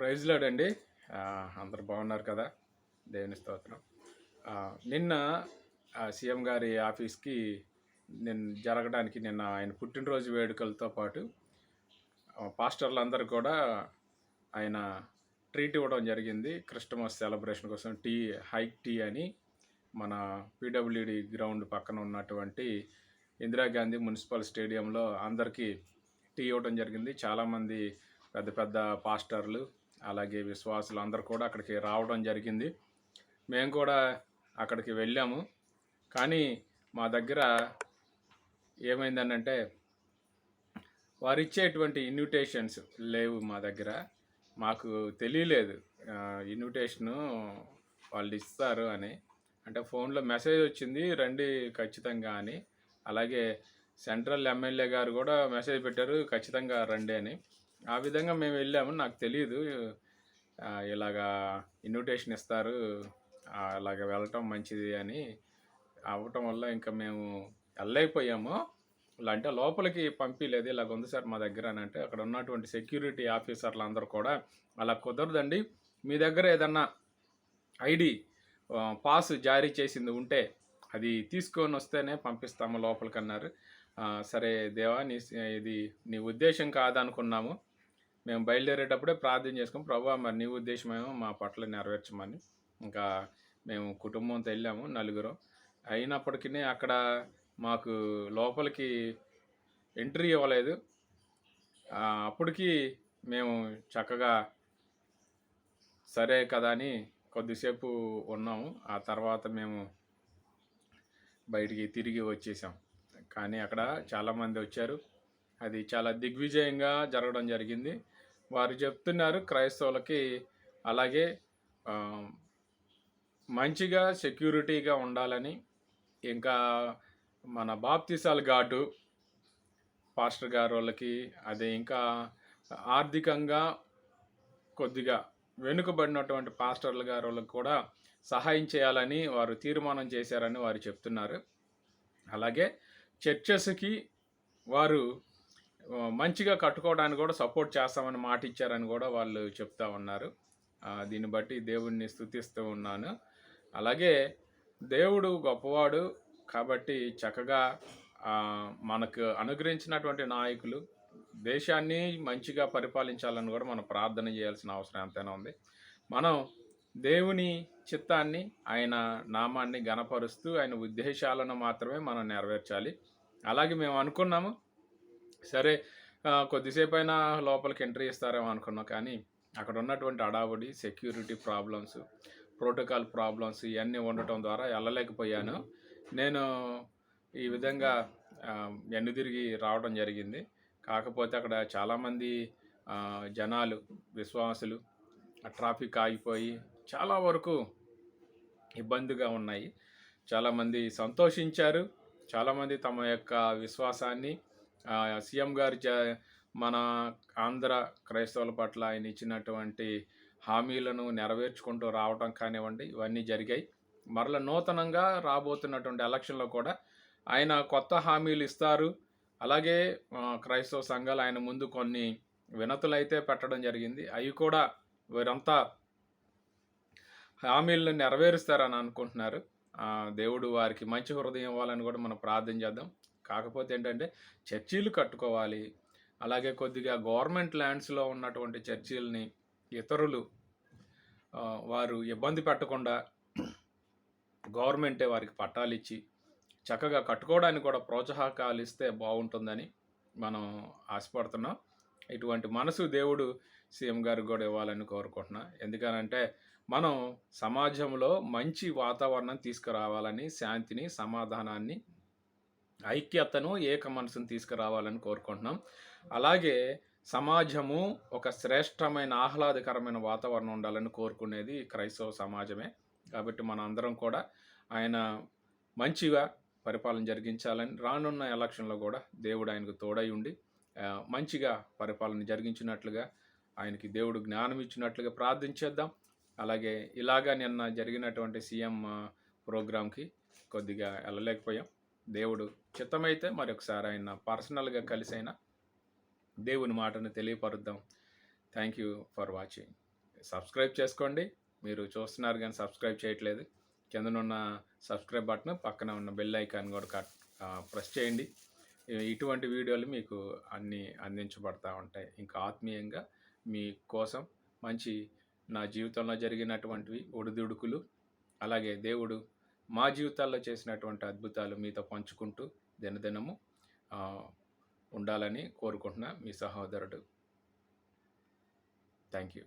Praise లాడండి. అందరు బాగున్నారు కదా? దేవుని స్తోత్రం. నిన్న సీఎం గారి ఆఫీస్కి నిన్న జరగడానికి నిన్న ఆయన పుట్టినరోజు వేడుకలతో పాటు పాస్టర్లందరూ పాస్టర్లు కూడా ఆయన ట్రీట్ ఇవ్వడం జరిగింది. క్రిస్టమస్ సెలబ్రేషన్ కోసం టీ హైక్ టీ అని మన పీడబ్ల్యూడి గ్రౌండ్ పక్కన ఉన్నటువంటి ఇందిరాగాంధీ మున్సిపల్ స్టేడియంలో అందరికీ టీ ఇవ్వడం జరిగింది. చాలామంది పెద్ద పెద్ద పాస్టర్లు అలాగే విశ్వాసులు అందరు కూడా అక్కడికి రావడం జరిగింది. మేము కూడా అక్కడికి వెళ్ళాము. కానీ మా దగ్గర ఏమైందనంటే వారు ఇచ్చేటువంటి ఇన్విటేషన్స్ లేవు మా దగ్గర. మాకు తెలియలేదు. ఇన్విటేషను వాళ్ళు ఇస్తారు అని. అంటే ఫోన్లో మెసేజ్ వచ్చింది రండి ఖచ్చితంగా అని. అలాగే సెంట్రల్ ఎమ్మెల్యే గారు కూడా మెసేజ్ పెట్టారు ఖచ్చితంగా రండి అని. ఆ విధంగా మేము వెళ్ళాము. నాకు తెలియదు ఇలాగా ఇన్విటేషన్ ఇస్తారు. అలాగ వెళ్ళటం మంచిది అని అవ్వటం వల్ల ఇంకా మేము వెళ్ళైపోయాము ఇలా అంటే లోపలికి పంపించలేదు ఇలాగ ఉంది సార్ మా దగ్గర అని అంటే అక్కడ ఉన్నటువంటి సెక్యూరిటీ ఆఫీసర్లు అందరూ కూడా అలా కుదరదండి. మీ దగ్గర ఏదన్నా ఐడి పాస్ జారీ చేసింది ఉంటే అది తీసుకొని వస్తేనే పంపిస్తాము లోపలికి అన్నారు. సరే దేవా నీ ఇది నీ ఉద్దేశం కాదనుకున్నాము. మేము బయలుదేరేటప్పుడే ప్రార్థన చేసుకుని ప్రభా మరి నీ ఉద్దేశమేమో మా పట్ల నెరవేర్చమని. ఇంకా మేము కుటుంబంతో వెళ్ళాము నలుగురు. అయినప్పటికీ అక్కడ మాకు లోపలికి ఎంట్రీ ఇవ్వలేదు. అప్పటికి మేము చక్కగా సరే కదా అని కొద్దిసేపు ఉన్నాము. ఆ తర్వాత మేము బయటికి తిరిగి వచ్చేసాం. కానీ అక్కడ చాలామంది వచ్చారు. అది చాలా దిగ్విజయంగా జరగడం జరిగింది. వారు చెప్తున్నారు క్రైస్తవులకి అలాగే మంచిగా సెక్యూరిటీగా ఉండాలని. ఇంకా మన బాప్తిసాల్ ఘాటు పాస్టర్ గారు వాళ్ళకి అదే ఇంకా ఆర్థికంగా కొద్దిగా వెనుకబడినటువంటి పాస్టర్ల గారు వాళ్ళకి కూడా సహాయం చేయాలని వారు తీర్మానం చేశారని వారు చెప్తున్నారు. అలాగే చర్చెస్కి వారు మంచిగా కట్టుకోవడానికి కూడా సపోర్ట్ చేస్తామని మాట ఇచ్చారని కూడా వాళ్ళు చెప్తా ఉన్నారు. దీన్ని బట్టి దేవుడిని స్థుతిస్తూ ఉన్నాను. అలాగే దేవుడు గొప్పవాడు కాబట్టి చక్కగా మనకు అనుగ్రహించినటువంటి నాయకులు దేశాన్ని మంచిగా పరిపాలించాలని కూడా మనం ప్రార్థన చేయాల్సిన అవసరం ఎంతైనా ఉంది. మనం దేవుని చిత్తాన్ని ఆయన నామాన్ని గణపరుస్తూ ఆయన ఉద్దేశాలను మాత్రమే మనం నెరవేర్చాలి. అలాగే మేము అనుకున్నాము సరే కొద్దిసేపు అయినా లోపలికి ఎంట్రీ ఇస్తారేమో అనుకున్నాం కానీ అక్కడ ఉన్నటువంటి అడావుడి సెక్యూరిటీ ప్రాబ్లమ్స్ ప్రోటోకాల్ ప్రాబ్లమ్స్ ఇవన్నీ ఉండటం ద్వారా వెళ్ళలేకపోయాను. నేను ఈ విధంగా ఎన్ను తిరిగి రావడం జరిగింది. కాకపోతే అక్కడ చాలామంది జనాలు విశ్వాసులు ట్రాఫిక్ ఆగిపోయి చాలా వరకు ఇబ్బందిగా ఉన్నాయి. చాలామంది సంతోషించారు. చాలామంది తమ యొక్క విశ్వాసాన్ని సీఎం గారు జ మన ఆంధ్ర క్రైస్తవుల పట్ల ఆయన ఇచ్చినటువంటి హామీలను నెరవేర్చుకుంటూ రావడం కానివ్వండి ఇవన్నీ జరిగాయి. మరల నూతనంగా రాబోతున్నటువంటి ఎలక్షన్లో కూడా ఆయన కొత్త హామీలు ఇస్తారు. అలాగే క్రైస్తవ సంఘాలు ఆయన ముందు కొన్ని వినతులు అయితే పెట్టడం జరిగింది. అవి కూడా వీరంతా హామీలను నెరవేరుస్తారని అనుకుంటున్నారు. దేవుడు వారికి మంచి హృదయం ఇవ్వాలని కూడా మనం ప్రార్థన చేద్దాం. కాకపోతే ఏంటంటే చర్చీలు కట్టుకోవాలి. అలాగే కొద్దిగా గవర్నమెంట్ ల్యాండ్స్లో ఉన్నటువంటి చర్చీలని ఇతరులు వారు ఇబ్బంది పెట్టకుండా గవర్నమెంటే వారికి పట్టాలు ఇచ్చి చక్కగా కట్టుకోవడానికి కూడా ప్రోత్సాహకాలు ఇస్తే బాగుంటుందని మనం ఆశపడుతున్నాం. ఇటువంటి మనసు దేవుడు సీఎం గారికి కూడా ఇవ్వాలని కోరుకుంటున్నా. ఎందుకనంటే మనం సమాజంలో మంచి వాతావరణం తీసుకురావాలని శాంతిని సమాధానాన్ని ఐక్యతను ఏక మనసును తీసుకురావాలని కోరుకుంటున్నాం. అలాగే సమాజము ఒక శ్రేష్టమైన ఆహ్లాదకరమైన వాతావరణం ఉండాలని కోరుకునేది క్రైస్తవ సమాజమే. కాబట్టి మన అందరం కూడా ఆయన మంచిగా పరిపాలన జరిగించాలని రానున్న ఎలక్షన్లో కూడా దేవుడు ఆయనకు తోడై ఉండి మంచిగా పరిపాలన జరిగించినట్లుగా ఆయనకి దేవుడు జ్ఞానం ఇచ్చినట్లుగా ప్రార్థించేద్దాం అలాగే ఇలాగా నిన్న జరిగినటువంటి సీఎం ప్రోగ్రాంకి కొద్దిగా వెళ్ళలేకపోయాం. దేవుడు చిత్తమైతే మరొకసారి ఆయన పర్సనల్గా కలిసి అయినా దేవుని మాటను తెలియపరుద్దాం. Thank you for watching subscribe చేసుకోండి. మీరు చూస్తున్నారు కానీ సబ్స్క్రైబ్ చేయట్లేదు. కిందనున్న సబ్స్క్రైబ్ బటన్ పక్కన ఉన్న బెల్ ఐకాన్ కూడా కట్ ప్రెస్ చేయండి. ఇటువంటి వీడియోలు మీకు అన్నీ అందించబడతా ఉంటాయి. ఇంకా ఆత్మీయంగా మీ కోసం మంచి నా జీవితంలో జరిగినటువంటివి ఒడిదుడుకులు అలాగే దేవుడు మా జీవితాల్లో చేసినటువంటి అద్భుతాలు మీతో పంచుకుంటూ దినదినము ఉండాలని కోరుకుంటున్నా మీ సహోదరుడు. Thank you